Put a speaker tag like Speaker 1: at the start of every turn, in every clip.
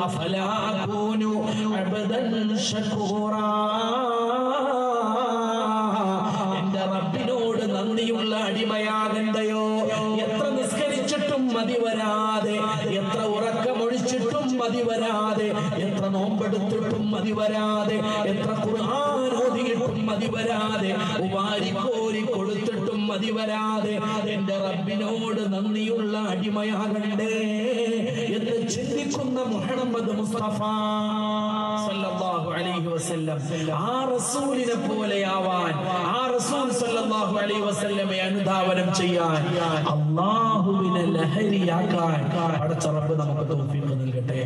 Speaker 1: അകൂനു അബ്ദൻ ശകൂറാ എന്റെ റബ്ബിനോട് നന്ദിയുള്ള അടിമയാകണ്ടയോ എത്ര നിസ്കരിച്ചിട്ടും മതി വരാതെ എത്ര ഉറക്കമൊഴിച്ചിട്ടും മതി വരാതെ എത്ര നോമ്പെടുത്തിട്ടും മതി വരാതെ എത്ര ഖുർആൻ ഓതിയിട്ടും മതി വരാതെ ഉപാരിക്കോരി കൊടുത്തിട്ടും മതി വരാതെ എന്റെ റബ്ബിനോട് നന്ദിയുള്ള അടിമയാകണ്ടേ? സല്ലല്ലാഹു അലൈഹി വസല്ലം. ആ റസൂലിനെ ആ റസൂൽ സല്ലല്ലാഹു അലൈഹി അനുധാവനം ചെയ്യാൻ ലഹരിയാക്കാൻ നമുക്ക് തൗഫീഖ് നൽകട്ടെ.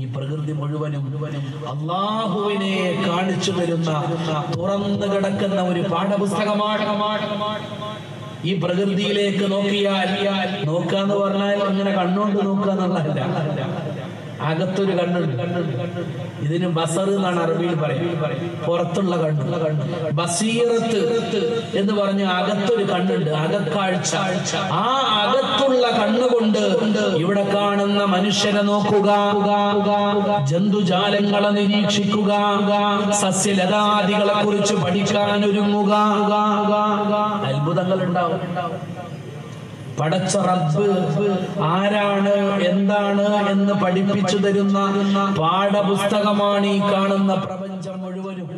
Speaker 1: ഈ പ്രകൃതി മുഴുവനും അള്ളാഹുവിനെ കാണിച്ചു തുറന്നു കിടക്കുന്ന ഒരു പാഠപുസ്തകമാണ്. ഈ പ്രകൃതിയിലേക്ക് നോക്കിയാൽ നോക്കാന്ന് പറഞ്ഞാൽ അങ്ങനെ കണ്ണുകൊണ്ട് നോക്കുക എന്നുള്ളതല്ല അകത്തൊരു കണ്ണുണ്ട്. ഇതിന് ബസർ എന്നാണ് അറബിയിൽ പറയും പുറത്തുള്ള കണ്ണ്. ബസീറത്ത് എന്ന് പറഞ്ഞ അകത്തൊരു കണ്ണുണ്ട്. അകക്കാഴ്ച. ആ അകത്തുള്ള കണ്ണുകൊണ്ട് ഇവിടെ കാണുന്ന മനുഷ്യനെ നോക്കുക. ജന്തുജാലങ്ങളെ നിരീക്ഷിക്കുക. സസ്യലതാദികളെ കുറിച്ച് പഠിക്കാൻ ഒരുങ്ങുക. അത്ഭുതങ്ങൾ ഉണ്ടാവും. പടച്ച റബ്ബ് ആരാണ് എന്താണ് എന്ന് പഠിപ്പിച്ചു തരുന്ന പാഠപുസ്തകമാണ് ഈ കാണുന്ന പ്രപഞ്ചം മുഴുവനും.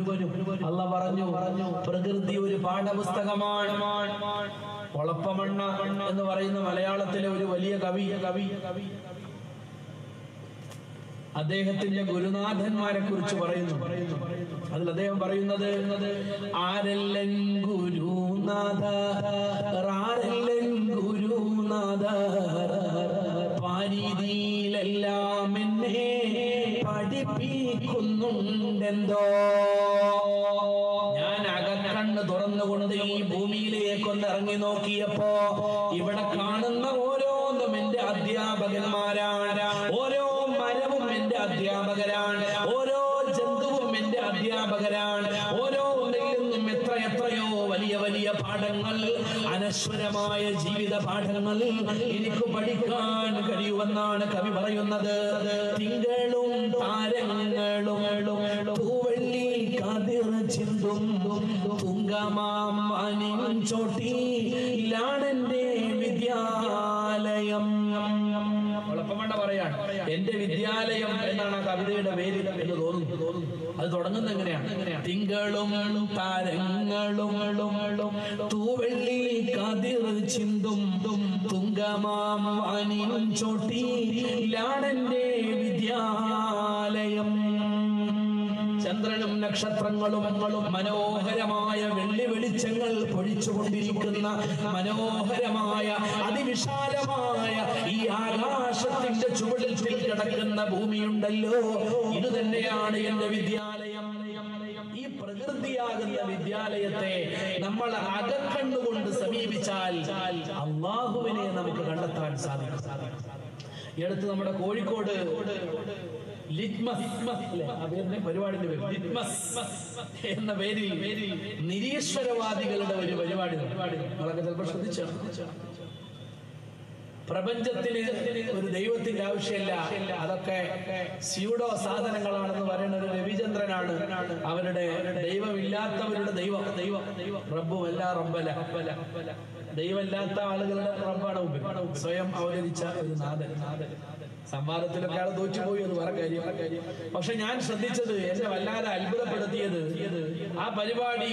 Speaker 1: അല്ല പറഞ്ഞു പറഞ്ഞു പ്രകൃതി ഒരു പാഠപുസ്തകമാണ്. എന്ന് പറയുന്ന മലയാളത്തിലെ ഒരു വലിയ കവി കവി കവി. അദ്ദേഹത്തിന്റെ ഗുരുനാഥന്മാരെ കുറിച്ച് പറയുന്നു. അതിൽ അദ്ദേഹം പറയുന്നത് ആരല്ലൻ ഗുരുനാഥ ആരല്ലൻ ഗുരുനാഥ പാരീതിയിലെല്ലാം എന്നെ പഠിപ്പിക്കുന്നുണ്ടെന്തോ? ഞാൻ അകക്കണ്ണ് തുറന്നുകൊണ്ട് ഈ ഭൂമിയിലേക്കൊന്ന് ഇറങ്ങി നോക്കിയപ്പോ ഇവിടെ കാണുന്ന ഓരോന്നും എന്റെ അധ്യാപകന്മാരാണ്. അധ്യാപകരാണ്. ഓരോ ജന്തുവും എന്റെ അധ്യാപകരാണ്. ഓരോ നിന്നും എത്ര എത്രയോ വലിയ വലിയ പാഠങ്ങൾ അനശ്വരമായ ജീവിത പാഠങ്ങൾ എനിക്ക് പഠിക്കാൻ കഴിയുമെന്നാണ് കവി പറയുന്നത്. തിങ്കളും താരങ്ങളും കതിർ ചിന്തും തുങ്കമാം അനിയും ചോട്ടി ഇല്ലാണെന്റെ വിദ്യാലയം ഉളപ്പമണ്ട പറയാണ്. എന്റെ വിദ്യാലയം എന്നാണ് ആ കവിതയുടെ പേര് എന്ന് തോന്നുന്നു. അത് തുടങ്ങുന്ന എങ്ങനെയാണ്? തിങ്കളും താരങ്ങളും തൂവെള്ളി കതിർ ചിന്തും തുങ്കമാം അനിയും ചോട്ടി ലാടന്റെ വിദ്യാലയം ചന്ദ്രനും നക്ഷത്രങ്ങളും മനോഹരമായ വെള്ളി വെളിച്ചങ്ങൾ പൊഴിച്ചുകൊണ്ടിരിക്കുന്ന മനോഹരമായ അതിവിശാലമായ ഈ ആകാശത്തിന്റെ ചുവടിൽ കിടക്കുന്ന ഭൂമിയുണ്ടല്ലോ. ഇത് തന്നെയാണ് എന്റെ വിദ്യാലയം. ഈ പ്രകൃതിയാകുന്ന വിദ്യാലയത്തെ നമ്മൾ അകക്കണ്ണുകൊണ്ട് സമീപിച്ചാൽ അള്ളാഹുവിനെ നമുക്ക് കണ്ടെത്താൻ സാധിക്കും. ഈ അടുത്ത് നമ്മുടെ കോഴിക്കോട് പരിപാടിന്റെ പേര് ലിറ്റ്മസ് എന്ന പേരിൽ നിരീശ്വരവാദികളുടെ ഒരു പരിപാടി വളരെ ചിലപ്പോൾ ശ്രദ്ധിച്ചു? പ്രപഞ്ചത്തിന് ഒരു ദൈവത്തിന്റെ ആവശ്യമില്ല. അതൊക്കെ സ്യൂഡോ സാധനങ്ങളാണെന്ന് പറയുന്ന ഒരു രവിചന്ദ്രനാണ്. അവരുടെ ദൈവമില്ലാത്തവരുടെ ദൈവം. ദൈവം. ദൈവം റബ്ബുമല്ല എല്ലാ റബ്ബല. ദൈവമില്ലാത്ത ആളുകളുടെ റബ്ബാണ് സ്വയം അവതരിച്ച ഒരു നാഥൻ. സംവാദത്തിലൊക്കെ ആൾ തോറ്റുപോയി എന്ന് പറഞ്ഞ കാര്യം. പക്ഷെ ഞാൻ ശ്രദ്ധിച്ചത് എന്നെ വല്ലാതെ അത്ഭുതപ്പെടുത്തിയത് ആ പരിപാടി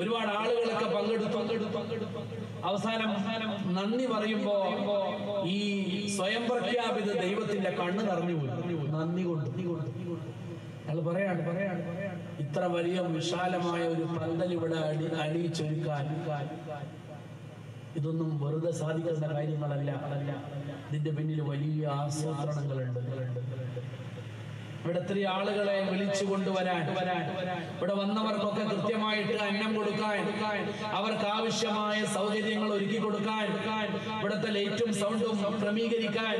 Speaker 1: ഒരുപാട് ആളുകളൊക്കെ പങ്കെടുത്തു. അവസാനം നന്ദി പറയുമ്പോ ഈ സ്വയം പ്രഖ്യാപിത ദൈവത്തിന്റെ കണ്ണ് നിറഞ്ഞു നന്ദി കൊണ്ട്. അയാൾ പറയാണ് പറയാണ്. ഇത്ര വലിയ വിശാലമായ ഒരു പന്തൽ ഇവിടെ അടി അണിയിച്ചൊരുക്കാൻ ഇതൊന്നും വെറുതെ സാധിക്കുന്ന കാര്യങ്ങളല്ല. ഇതിന്റെ പിന്നിൽ വലിയ ആസൂത്രണങ്ങളുണ്ട്. ഇവിടെ ഇത്രയും ആളുകളെ വിളിച്ചു കൊണ്ടുവരാൻ. ഇവിടെ വന്നവർക്കൊക്കെ കൃത്യമായിട്ട് അന്നം കൊടുക്കാൻ അവർക്ക് ആവശ്യമായ സൗകര്യങ്ങൾ ഒരുക്കി കൊടുക്കാൻ ഇവിടുത്തെ ലൈറ്റും സൗണ്ടും ക്രമീകരിക്കാൻ.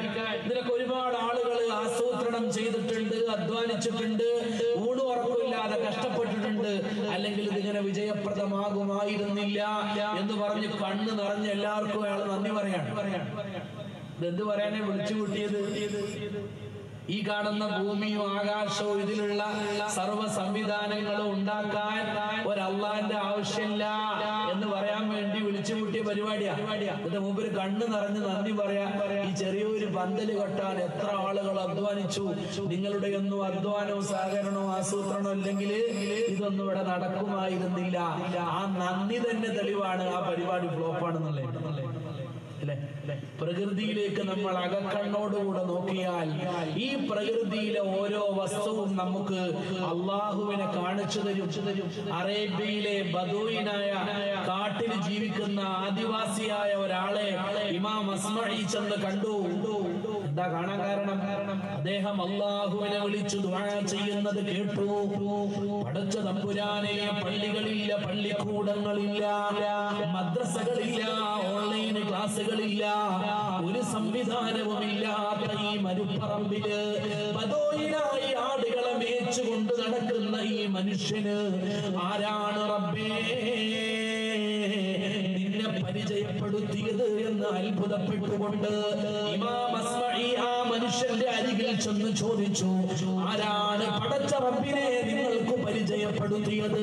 Speaker 1: ഇതിനൊക്കെ ഒരുപാട് ആളുകൾ ആസൂത്രണം ചെയ്തിട്ടുണ്ട് അധ്വാനിച്ചിട്ടുണ്ട്. ഊണുറപ്പില്ലാതെ കഷ്ടപ്പെട്ടിട്ടുണ്ട്. അല്ലെങ്കിൽ ഇതിങ്ങനെ വിജയപ്രദമാകുമായിരുന്നില്ല എന്ന് പറഞ്ഞ് കണ്ണ് നിറഞ്ഞ എല്ലാവർക്കും അയാൾ നന്ദി പറയാണ്. ഇതെന്ത് പറയാനേ വിളിച്ചു കൂട്ടിയത്? ഈ കാണുന്ന ഭൂമിയും ആകാശവും ഇതിലുള്ള സർവ സംവിധാനങ്ങളും ഉണ്ടാക്കാൻ ഒരു അള്ളാന്റെ ആവശ്യമില്ല എന്ന് പറയാൻ വേണ്ടി വിളിച്ചു കൂട്ടിയ പരിപാടിയാ. എന്റെ മുമ്പിൽ കണ്ണു നിറഞ്ഞ് നന്ദി പറയാ. ഈ ചെറിയൊരു പന്തൽ കെട്ടാൻ എത്ര ആളുകൾ അധ്വാനിച്ചു. നിങ്ങളുടെ ഒന്നും അധ്വാനവും സഹകരണവും ആസൂത്രണവും ഇല്ലെങ്കിൽ ഇതൊന്നും ഇവിടെ നടക്കുമായിരുന്നില്ല. ആ നന്ദി തന്നെ തെളിവാണ് ആ പരിപാടി ഫ്ലോപ്പാണെന്നുള്ളത് പ്രകൃതിയിലേക്ക് നമ്മൾ അകക്കണ്ണോടുകൂടെ നോക്കിയാൽ ഈ പ്രകൃതിയിലെ ഓരോ വസ്തുവും നമുക്ക് അള്ളാഹുവിനെ കാണിച്ചു തരും. അറേബ്യയിലെ ബദൂയിനായ കാട്ടിൽ ജീവിക്കുന്ന ആദിവാസിയായ ഒരാളെ ഇമാം അസ്മഴി ചെന്ന് കണ്ടു. എന്താ കാണാൻ കാരണം അദ്ദേഹം അള്ളാഹുവിനെ വിളിച്ചു ചെയ്യുന്നത് കേട്ടു. പഠിച്ച തമ്പുരാനെ പള്ളികളില്ല പള്ളിക്കൂടങ്ങളില്ല മദ്രസകളില്ല ഓൺലൈൻ ക്ലാസ്സുകളില്ല ഒരു സംവിധാനവുമില്ലാത്ത ഈ മരുപ്പറമ്പിൽ പതോയിലായി ആടുകളെ മേച്ചുകൊണ്ട് നടക്കുന്ന ഈ മനുഷ്യന് ആരാണ് റബ്ബേ? പരിചയപ്പെടുത്തിയത് എന്ന് അത്ഭുതപ്പെട്ടുകൊണ്ട് ആ മനുഷ്യന്റെ അരികിൽ ചെന്ന് ചോദിച്ചു ആരാണ് പടച്ച റബ്ബിനെ നിങ്ങൾക്ക് പരിചയപ്പെടുത്തിയത്?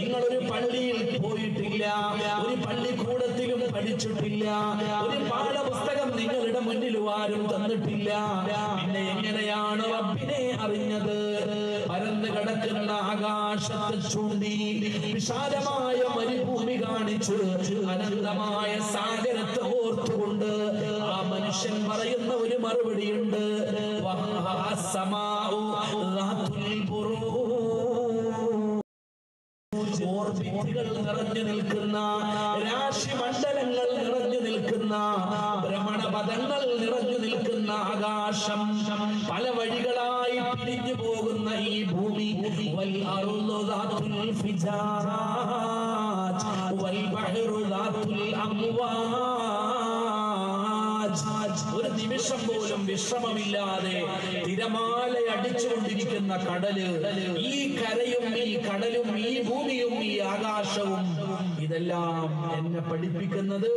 Speaker 1: നിങ്ങൾ ഒരു പള്ളിയിൽ പോയിട്ടില്ല ഒരു പള്ളിക്കൂടത്തിലും പഠിച്ചിട്ടില്ല ഒരു പാഠപുസ്തകം നിങ്ങളുടെ മുന്നിൽ ആരും തന്നിട്ടില്ല. പിന്നെ എങ്ങനെയാണ് റബ്ബിനെ അറിഞ്ഞത്? പരന്ന് കിടക്കുന്ന ആകാശത്തെ ചൂണ്ടി വിശാലമായ മരുഭൂമി കാണിച്ച് അനന്തമായ സാഗരത്തെ ഓർത്തുകൊണ്ട് ആ മനുഷ്യൻ പറയുന്ന ഒരു മറുപടിയുണ്ട്. ഓർബിറ്റുകൾ നിറഞ്ഞു നിൽക്കുന്ന രാശിമണ്ഡലങ്ങൾ നിറഞ്ഞു നിൽക്കുന്ന ഭ്രമണപഥങ്ങൾ നിറഞ്ഞു നിൽക്കുന്ന ആകാശം പല വഴികളായി പിരിഞ്ഞു പോകുന്ന ഈ ഭൂമി. വൽ വിശ്രമമില്ലാതെ തിരമാല അടിച്ചുകൊണ്ടിരിക്കുന്ന കടൽ ഈ കരയും ഈ കടലും ഈ ഭൂമിയും ഈ ആകാശവും ഇതെല്ലാം എന്നെ പഠിപ്പിക്കുന്നത്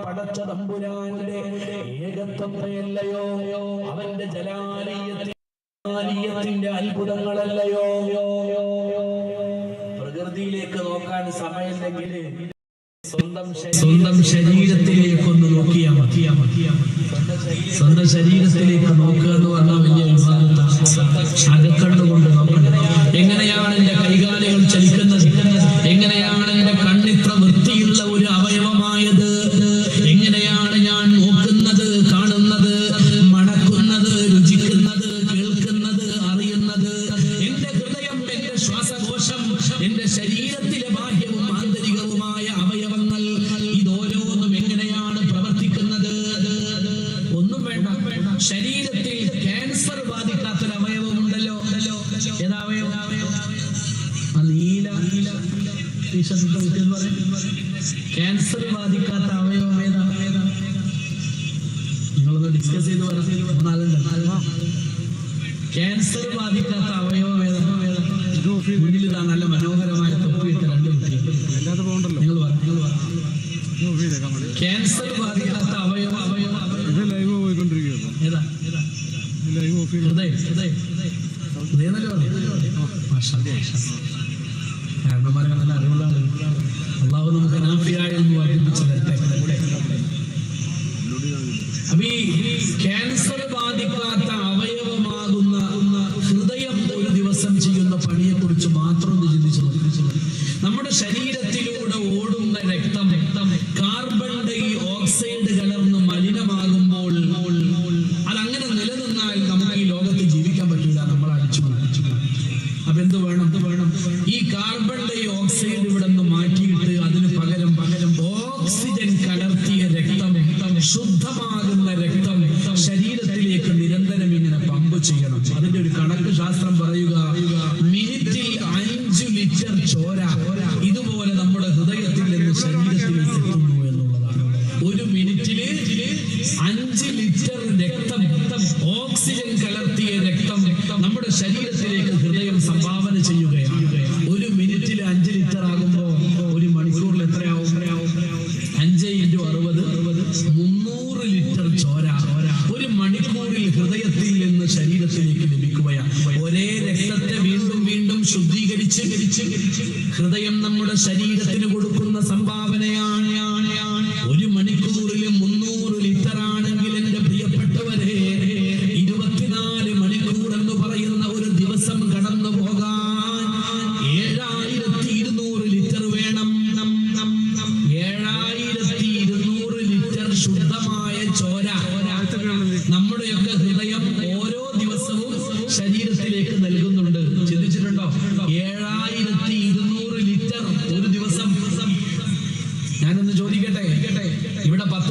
Speaker 1: പടച്ച തമ്പുരാന്റെ ഏകത്വത്തെയല്ലയോ? അവന്റെ ജലാലിയത്തെ ജലാലിയത്തിന്റെ അത്ഭുതങ്ങളല്ലയോ? പ്രകൃതിയിലേക്ക് നോക്കാൻ സമയമില്ലെങ്കിൽ സ്വന്തം സ്വന്തം ശരീരത്തിലേക്കൊന്ന് നോക്കിയാ മതിയാ മതിയാ സ്വന്തം ശരീരത്തിലേക്ക് നോക്കുക എന്ന് പറഞ്ഞാൽ ക്യാൻസർ ബാധിക്കാത്ത അവയവം ഏതാ മുന്നിൽ ഇതാ നല്ല മനോഹരമായ തൊപ്പിയിട്ട് രണ്ട് കുട്ടി നിങ്ങൾ പറഞ്ഞു ക്യാൻസർ ബാധിക്കാത്ത അവയവ അവയവ
Speaker 2: ലൈവ് പോയിക്കൊണ്ടിരിക്കുകയാണ്
Speaker 1: ഏതാ?
Speaker 2: ലൈവ് ഓഫ്
Speaker 1: ഹൃദയം ഹൃദയം. ഹൃദയം. കാരണന്മാരെ നല്ല അറിവുള്ള അള്ളാഹു നമുക്ക് നാഫിയായ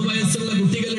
Speaker 1: വയസ്സുള്ള കുട്ടികൾ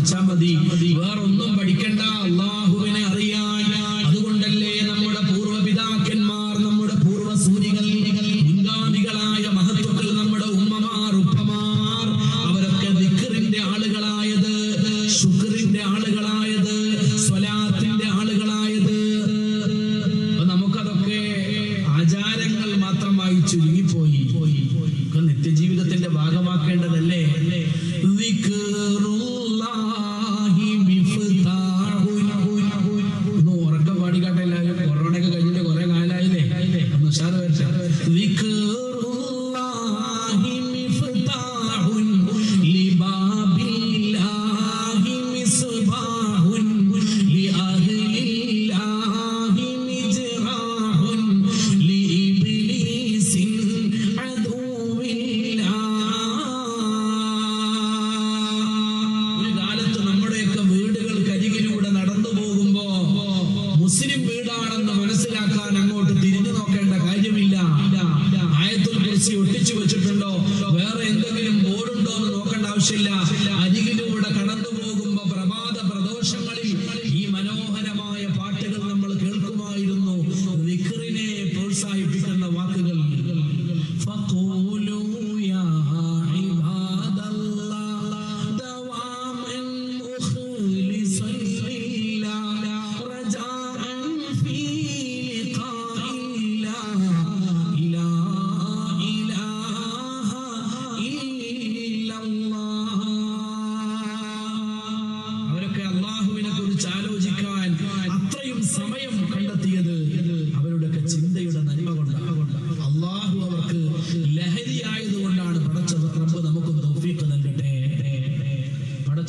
Speaker 1: പഠിച്ചാൽ മതി. വേറൊന്നും പഠിക്കണ്ട. അള്ളാഹ്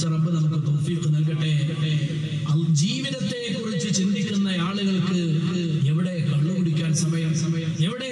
Speaker 1: പടച്ച റബ്ബ് നമുക്ക് തൗഫീഖ് നൽകട്ടെ. ജീവിതത്തെ കുറിച്ച് ചിന്തിക്കുന്ന ആളുകൾക്ക് എവിടെ കണ്ണു കുടിക്കാൻ സമയം സമയം? എവിടെ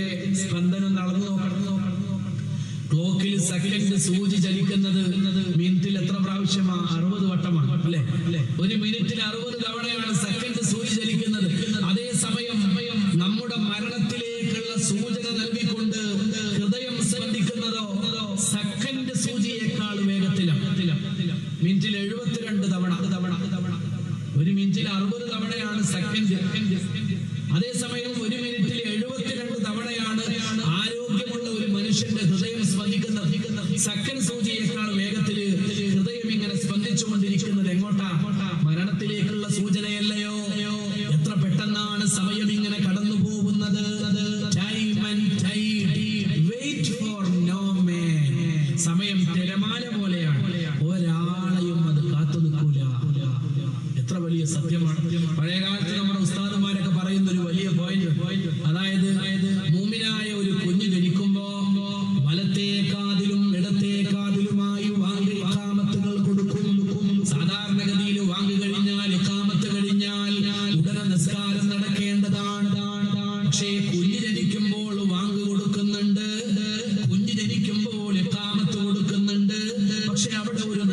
Speaker 1: ഹൃദയത്തിന്റെ സ്പന്ദനം നടന്നു നോക്കണം. ക്ലോക്കിൽ സെക്കൻഡ് സൂചി ചലിക്കുന്നത് മിനിറ്റിൽ എത്ര പ്രാവശ്യമാണ് അറുപത് വട്ടമാണ് അല്ലെ? ഒരു മിനിറ്റിൽ അറുപത് തവണയാണ് സെക്കൻഡ്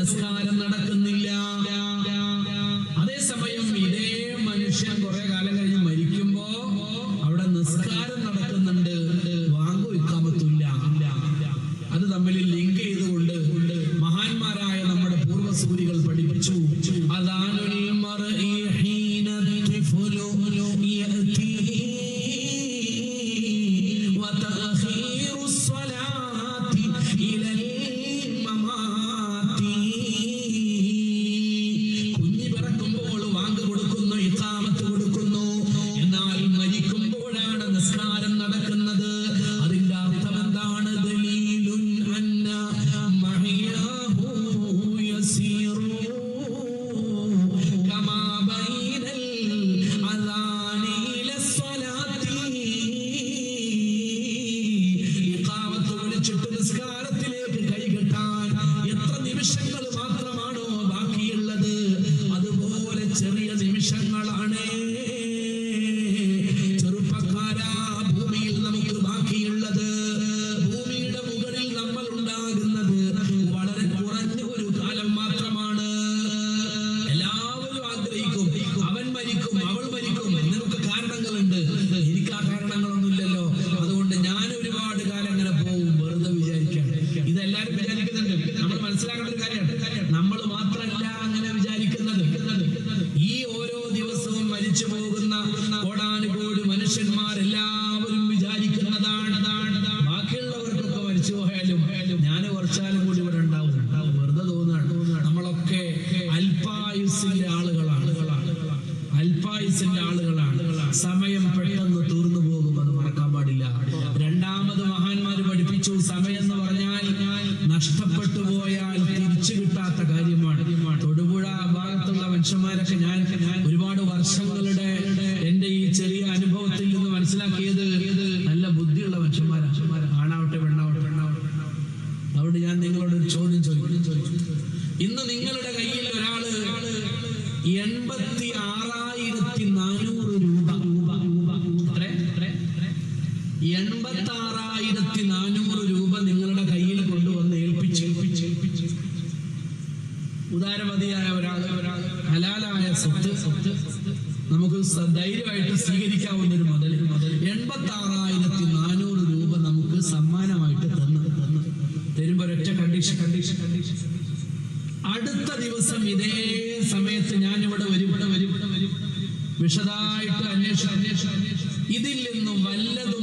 Speaker 1: നമസ്കാരം വിട്ടുപോയാൽ തിരിച്ചു കിട്ടാത്ത കാര്യമാണ്. തൊടുപുഴ ഭാഗത്തുള്ള മനുഷ്യന്മാരൊക്കെ ഞാൻ ഒരുപാട് വർഷങ്ങളുടെ ആറായിരത്തി നാനൂറ് രൂപ നമുക്ക് സമ്മാനമായിട്ട് തന്നു. തരുമ്പോ ഒരൊറ്റ കണ്ടീഷൻ കണ്ടീഷൻ കണ്ടീഷൻ അടുത്ത ദിവസം ഇതേ സമയത്ത് ഞാൻ ഇവിടെ വരും. ഇവിടെ വരും വിശദമായിട്ട് അന്വേഷണം അന്വേഷണം. ഇതിൽ നിന്നും വല്ലതും